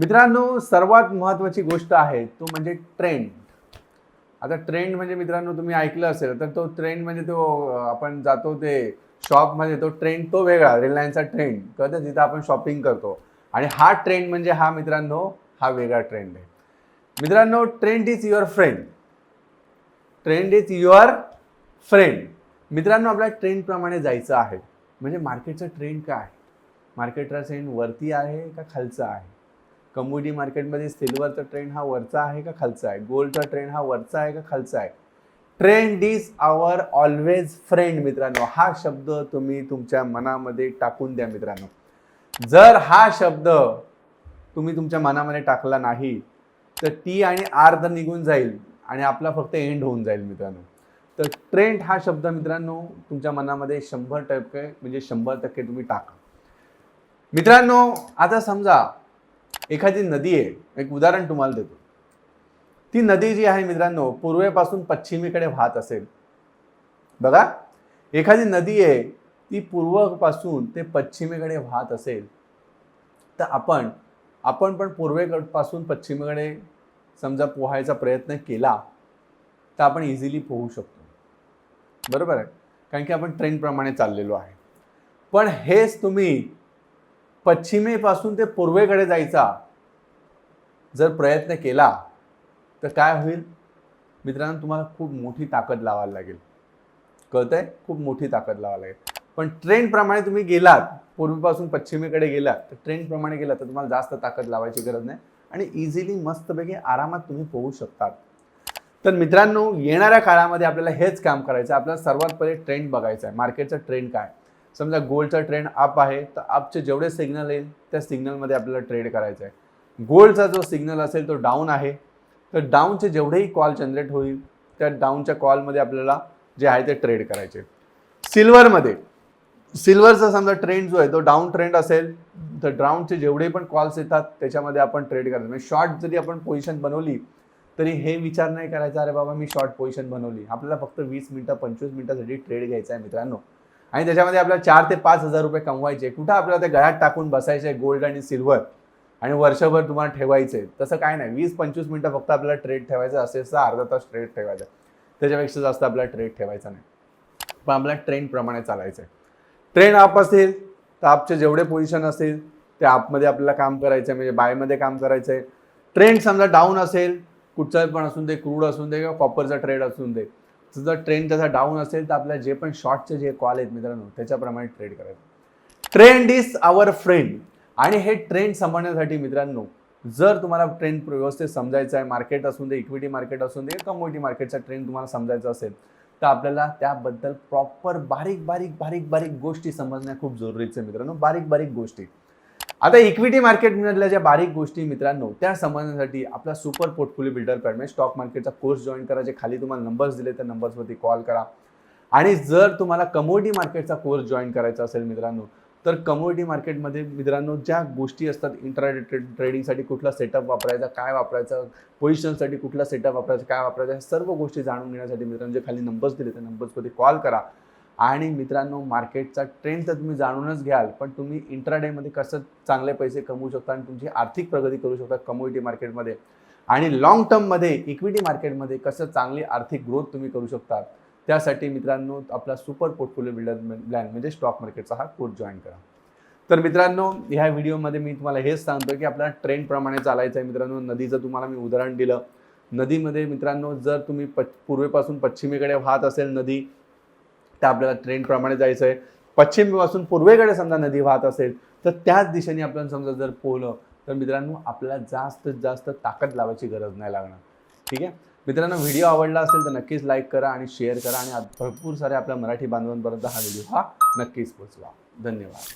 मित्रांनो सर्वात महत्त्वाची गोष्ट आहे तो म्हणजे ट्रेंड आता ट्रेंड म्हणजे मित्रांनो तुम्ही ऐकलं असेल तर तो ट्रेंड म्हणजे तो आपण जातो ते शॉपमध्ये तो ट्रेंड तो वेगळा रिलायन्सचा ट्रेंड कळतं? तिथं आपण शॉपिंग करतो. आणि हा ट्रेंड म्हणजे हा मित्रांनो हा वेगळा ट्रेंड आहे. मित्रांनो trend is your friend trend is your friend मित्रांनो आपल्या ट्रेंडप्रमाणे जायचं आहे. म्हणजे मार्केटचं ट्रेंड काय आहे? मार्केटचा ट्रेंड वरती आहे का खालचा आहे? कमोडिटी मार्केटमध्ये सिल्वरचा ट्रेंड हा वरचा आहे का खालचा आहे? गोल्डचा ट्रेंड हा वरचा आहे का खालचा आहे? Trend is our always friend मित्रांनो. हा शब्द तुम्ही तुमच्या मनामध्ये टाकून द्या मित्रांनो. जर हा शब्द तुम्ही तुमच्या मनामध्ये टाकला नाही तर टी आणि आर तर निघून जाईल आणि आपला फक्त एंड होऊन जाईल मित्रांनो. तर ट्रेंड हा शब्द मित्रांनो तुमच्या मनामध्ये शंभर टक्के म्हणजे शंभर टक्के तुम्ही टाका. मित्रांनो आता समजा एखादी नदी आहे एक उदाहरण तुम्हाला देतो. ती नदी जी आहे मित्रांनो पूर्वेपासून पश्चिमेकडे वाहत असेल. बघा एखादी नदी आहे ती पूर्वपासून ते पश्चिमेकडे वाहत असेल तर आपण आपण पण पूर्वेकडपासून पश्चिमेकडे समजा पोहायचा प्रयत्न केला तर आपण इझिली पोहू शकतो. बरोबर आहे? कारण की आपण ट्रेनप्रमाणे चाललेलो आहे. पण हेच तुम्ही पश्चिमेपासून ते पूर्वेकडे जायचा जर प्रयत्न केला तर काय होईल? मित्रांनो तुम्हाला खूप मोठी ताकद लावायला लागेल. कळतंय? खूप मोठी ताकद लावायला लागेल. पण ट्रेंडप्रमाणे तुम्ही गेलात पूर्वीपासून पश्चिमेकडे गेलात तर ट्रेंडप्रमाणे गेलात तर तुम्हाला जास्त ताकद लावायची गरज नाही. आणि इझिली मस्तपैकी आरामात तुम्ही पोहू शकतात. तर मित्रांनो येणाऱ्या काळामध्ये आपल्याला हेच काम करायचं आहे. आपल्याला सर्वात पहिले ट्रेंड बघायचा आहे. मार्केटचा ट्रेंड काय? समजा गोल्डचा ट्रेंड अप आहे तर अपचे जेवढे सिग्नल येईल त्या सिग्नलमध्ये आपल्याला ट्रेड करायचं आहे गोल्डचा जो सिग्नल असेल तो डाऊन आहे. तर डाऊनचे जेवढेही कॉल जनरेट होईल त्या डाऊनच्या कॉलमध्ये आपल्याला जे आहे ते ट्रेड करायचे. सिल्वरमध्ये सिल्वरचा समजा ट्रेंड जो आहे तो डाऊन ट्रेंड असेल तर डाऊनचे जेवढे पण कॉल्स येतात त्याच्यामध्ये आपण ट्रेड करायचं. म्हणजे शॉर्ट जरी आपण पोझिशन बनवली तरी हे विचार नाही करायचा अरे बाबा मी शॉर्ट पोझिशन बनवली. आपल्याला फक्त वीस मिनटं पंचवीस मिनटासाठी ट्रेड घ्यायचा आहे मित्रांनो. आणि त्याच्यामध्ये आपल्याला चार ते पाच हजार रुपये कमवायचे. कुठं आपल्याला ते गळ्यात टाकून बसायचे गोल्ड आणि सिल्वर आणि वर्षभर तुम्हाला ठेवायचे. तसं काय नाही. वीस पंचवीस मिनटं फक्त आपल्याला ट्रेड ठेवायचं. असेल तर अर्धा तास ट्रेड ठेवायचा. त्याच्यापेक्षा जास्त आपल्याला ट्रेड ठेवायचा नाही. पण आपल्याला ट्रेंडप्रमाणे चालायचं आहे. ट्रेंड अप असेल तर आपचे जेवढे पोझिशन असतील ते आपमध्ये आपल्याला काम करायचं आहे. म्हणजे बायमध्ये काम करायचं आहे. ट्रेंड समजा डाऊन असेल कुठचं पण असून दे क्रूड असून दे किंवा कॉपरचा ट्रेड असून दे जर ट्रेंड त्याचा डाऊन असेल तर आपल्या जे पण शॉर्टचे जे कॉल आहेत मित्रांनो त्याच्याप्रमाणे ट्रेड करायचं. ट्रेंड इज आवर फ्रेंड आणि हे ट्रेंड समजण्यासाठी मित्रांनो जर तुम्हाला ट्रेंड व्यवस्थित समजायचं आहे मार्केट असून दे इक्विटी मार्केट असून दे कमोडिटी मार्केटचा ट्रेंड तुम्हाला समजायचा असेल तर आपल्याला त्याबद्दल प्रॉपर बारीक बारीक बारीक बारीक गोष्टी समजण्या खूप जरुरीचं आहे मित्रांनो. बारीक बारीक गोष्टी. आता इक्विटी मार्केटमधल्या ज्या बारीक गोष्टी मित्रांनो त्या समजण्यासाठी आपला सुपर पोर्टफोलिओ बिल्डर पॅड म्हणजे स्टॉक मार्केटचा कोर्स जॉईन करा. जे खाली तुम्हाला नंबर्स दिले त्या नंबर्सवरती कॉल करा. आणि जर तुम्हाला कमोडिटी मार्केटचा कोर्स जॉईन करायचा असेल मित्रांनो तर कमोडिटी मार्केटमध्ये मित्रांनो ज्या गोष्टी असतात इंट्रा ट्रेडिंगसाठी कुठला सेटअप वापरायचा काय वापरायचं पोझिशनसाठी कुठला सेटअप वापरायचा काय वापरायचं ह्या सर्व गोष्टी जाणून घेण्यासाठी मित्रांनो जे खाली नंबर्स दिले त्या नंबर्सवरती कॉल करा. आणि मित्रांनो मार्केटचा ट्रेंड तर तुम्ही जाणूनच घ्याल पण तुम्ही इंट्राडेमध्ये कसं चांगले पैसे कमवू शकता आणि तुमची आर्थिक प्रगती करू शकता कमोडिटी मार्केटमध्ये आणि लॉंग टर्ममध्ये इक्विटी मार्केटमध्ये कसं चांगली आर्थिक ग्रोथ तुम्ही करू शकता त्यासाठी मित्रांनो आपला सुपर पोर्टफोलिओ बिल्डर प्लॅन म्हणजे स्टॉक मार्केटचा हा कोर्स जॉईन करा. तर मित्रांनो ह्या व्हिडिओमध्ये मी तुम्हाला हेच सांगतो की आपल्याला ट्रेंडप्रमाणे चालायचं आहे मित्रांनो. नदीचं तुम्हाला मी उदाहरण दिलं. नदीमध्ये मित्रांनो जर तुम्ही प पूर्वेपासून पश्चिमेकडे वाहत असेल नदी त्या आपल्याला ट्रेंडप्रमाणे जायचं आहे पश्चिमेपासून पूर्वेकडे समजा नदी वाहत असेल तर त्याच दिशेने आपण समजा जर पोहलं तर मित्रांनो आपल्याला जास्तीत जास्त ताकद लावायची गरज नाही लागणार. ठीक आहे? मित्रांनो व्हिडिओ आवडला असेल तर नक्कीच लाईक करा आणि शेअर करा आणि भरपूर सारे आपल्या मराठी बांधवांपर्यंत हा व्हिडिओ हा नक्कीच पोचवा धन्यवाद.